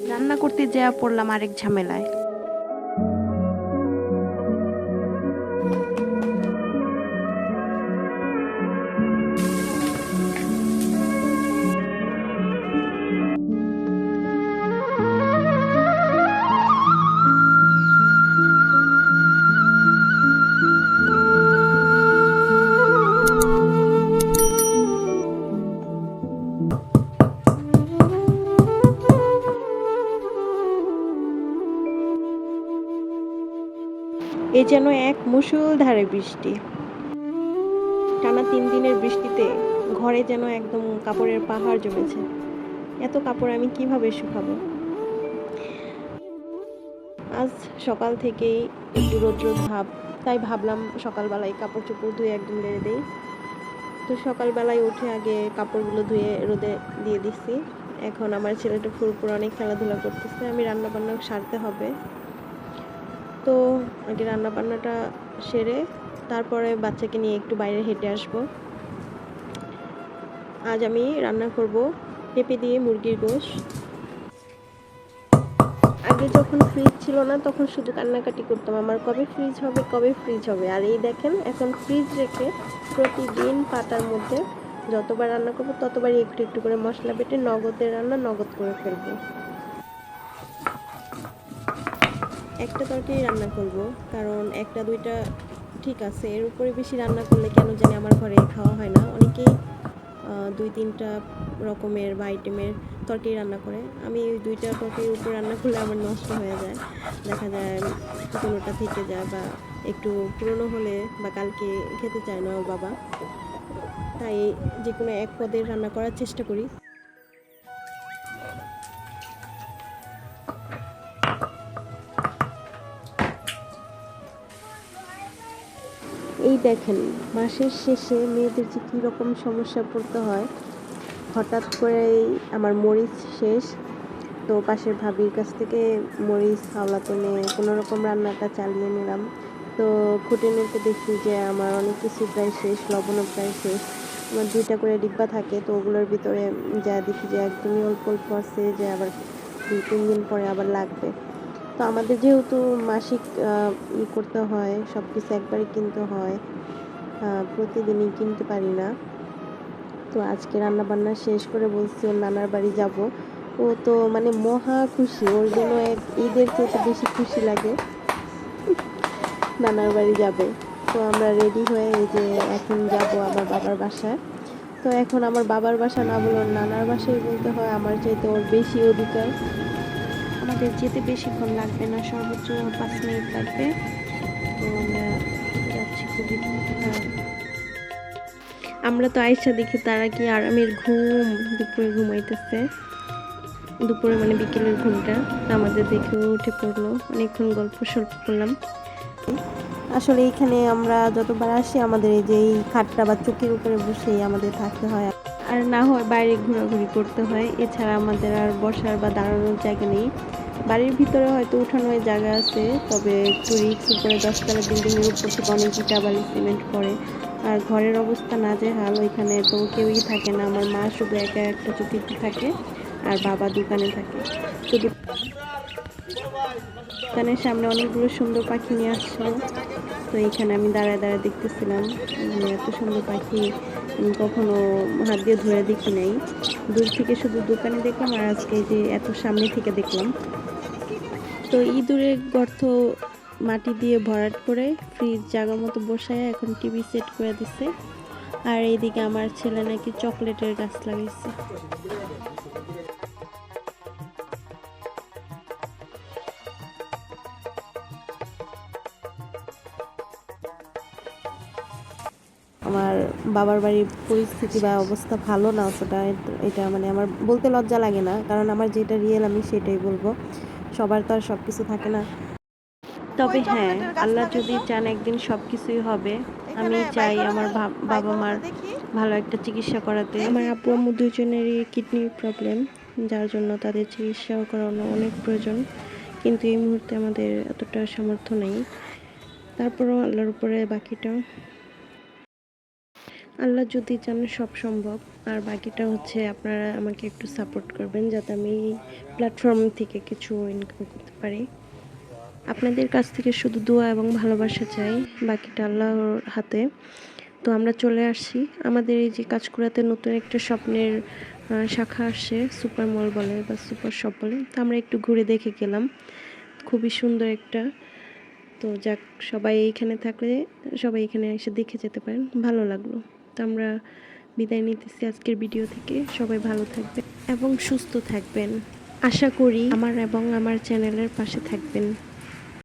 রান্না করতে যাওয়া পড়লাম আরেক ঝামেলায়। এ যেন এক মুষলধারে বৃষ্টি। টানা তিন দিনের বৃষ্টিতে ঘরে যেন একদম কাপড়ের পাহাড় জমেছে। এত কাপড় আমি কীভাবে শুকাবো? আজ সকাল থেকেই একটু রোদ রোদ ভাব তাই ভাবলাম সকালবেলায় কাপড় চোপড় ধুয়ে একদম লেড়ে দিই। তো সকালবেলায় উঠে আগে কাপড়গুলো ধুয়ে রোদে দিয়ে দিচ্ছি এখন আমার ছেলেটা ফুরপুর অনেক খেলাধুলা করতেছে, আমি রান্না বান্না সারতে হবে। তো আগে রান্না বান্নাটা সেরে তারপরে বাচ্চাকে নিয়ে একটু বাইরে হেঁটে আসব। আজ আমি রান্না করব পেঁপে দিয়ে মুরগির গোশ। আগে যখন ফ্রিজ ছিল না, তখন শুধু কান্নাকাটি করতাম, আমার কবে ফ্রিজ হবে, কবে ফ্রিজ হবে। আর এই দেখেন, এখন ফ্রিজ রেখে প্রতিদিন পাতার মধ্যে যতবার রান্না করব, ততবারই একটু একটু করে মশলা বেটে নগদের রান্না নগদ করে ফেলব। একটা তরকারি রান্না করব, কারণ একটা, দুইটা ঠিক আছে। এর উপরে বেশি রান্না করলে কেন জানি আমার ঘরে খাওয়া হয় না। অনেকেই দুই, তিনটা রকমের বা আইটেমের তরকারি রান্না করে। আমি ওই দুইটা তরকারির উপর রান্না করলে আমার নষ্ট হয়ে যায়। দেখা যায় কোনোটা থেকে যায় বা একটু পুরনো হলে বা কালকে খেতে চায় না ওর বাবা। তাই যে কোনো এক পদের রান্না করার চেষ্টা করি। এই দেখেন, মাসের শেষে মেয়েদের যে কী রকম সমস্যা পড়তে হয়, হঠাৎ করেই আমার মরিচ শেষ। তো পাশের ভাবির কাছ থেকে মরিচ হাওলাতে নিয়ে কোনো রকম রান্নাটা চালিয়ে নিলাম। তো খুঁটে নিতে দেখি যে আমার অনেক কিছু প্রায় শেষ, লবণও প্রায় শেষ। আমার দুইটা করে ডিব্বা থাকে, তো ওগুলোর ভিতরে যা দেখি যে একদমই অল্প অল্প আছে, যে আবার দুই, তিন দিন পরে আবার লাগবে। তো আমাদের যেহেতু মাসিক ই করতে হয় সব কিছু একবারই কিনতে হয় প্রতিদিনই কিনতে পারি না। তো আজকে রান্না বান্না শেষ করে বলছি ওর নানার বাড়ি যাব। ও তো মানে মহা খুশি, ওর জন্য এক ঈদের চেয়ে বেশি খুশি লাগে। নানার বাড়ি যাবে। তো আমরা রেডি হয়ে এই যে এখন যাব আমার বাবার বাসায়। তো এখন আমার বাবার বাসা না বলে ওর নানার বাসায় বলতে হয়, আমার চাইতে ওর বেশি অধিকার। আমাদের যেতে বেশিক্ষণ লাগবে না, সর্বোচ্চ পাঁচ মিনিট লাগবে। তো আমরা যাচ্ছি খুবই আমরা তো আয়সা দেখি, তারা কি আরামের ঘুম? দুপুরে ঘুমাইতেছে। দুপুরে মানে বিকেলের ঘুমটা আমাদের দেখে উঠে পড়ল। অনেকক্ষণ গল্প সল্প করলাম। আসলে এখানে আমরা যতবার আসি, আমাদের এই যে এই খাটটা বা চকির উপরে বসেই আমাদের থাকতে হয়। আর না হয় বাইরে ঘোরাঘুরি করতে হয়, এছাড়া আমাদের আর বসার বা দাঁড়ানোর জায়গা নেই। বাড়ির ভিতরে হয়তো উঠানোর জায়গা আছে, তবে একটু রিক্স উপরে দশতলা বিল্ডিংয়ের উপর থেকে অনেক ইটা বালি সিমেন্ট করে। আর ঘরের অবস্থা না যে হাল ওইখানে তো কেউই থাকে না। আমার মা শুধু একা একটা চকিতে থাকে, আর বাবা দোকানে থাকে। শুধু দোকানের সামনে অনেকগুলো সুন্দর পাখি নিয়ে আসছিল তো এখানে আমি দাঁড়ায় দাঁড়ায় দেখতেছিলাম এত সুন্দর পাখি কখনো হাত দিয়ে ধরে দেখি নাই। দূর থেকে শুধু দোকানে দেখলাম আর আজকে যে এত সামনে থেকে দেখলাম। তো ইঁদুরের গর্ত মাটি দিয়ে ভরাট করে ফ্রিজ জায়গা মতো বসায় এখন টিভি সেট করে দিচ্ছে আর এইদিকে আমার ছেলে নাকি চকলেটের গাছ লাগাইছে। আমার বাবার বাড়ির পরিস্থিতি বা অবস্থা ভালো না অতটা এটা মানে আমার বলতে লজ্জা লাগে না কারণ আমার যেটা রিয়েল আমি সেটাই বলব। সবার তো আর সব কিছু থাকে না। তবে হ্যাঁ আল্লাহ যদি চান একদিন সব কিছুই হবে আমি চাই আমার বাবা মার ভালো একটা চিকিৎসা করাতে। আমার আপু আম্মু দুজনেরই কিডনির প্রবলেম যার জন্য তাদের চিকিৎসা করানো অনেক প্রয়োজন। কিন্তু এই মুহূর্তে আমাদের এতটা সামর্থ্য নেই। তারপরও আল্লাহর উপরে বাকিটা আল্লাহ যদি চান সব সম্ভব। আর বাকিটা হচ্ছে আপনারা আমাকে একটু সাপোর্ট করবেন যাতে আমি প্ল্যাটফর্ম থেকে কিছু ইনকাম করতে পারি। আপনাদের কাছ থেকে শুধু দোয়া এবং ভালোবাসা চাই, বাকিটা আল্লাহর হাতে। তো আমরা চলে আসছি। আমাদের এই যে কাজকুড়াতে নতুন একটা স্বপ্নের শাখা আসে সুপার মল বলে বা সুপার শপ বলে। তো আমরা একটু ঘুরে দেখে গেলাম। খুবই সুন্দর একটা। তো যাক, সবাই এইখানে থাকলে সবাই এখানে এসে দেখে যেতে পারেন। ভালো লাগল। তো আমরা বিদায় নিতেছি আজকের ভিডিও থেকে। সবাই ভালো থাকবেন এবং সুস্থ থাকবেন। আশা করি আমার এবং আমার চ্যানেলের পাশে থাকবেন।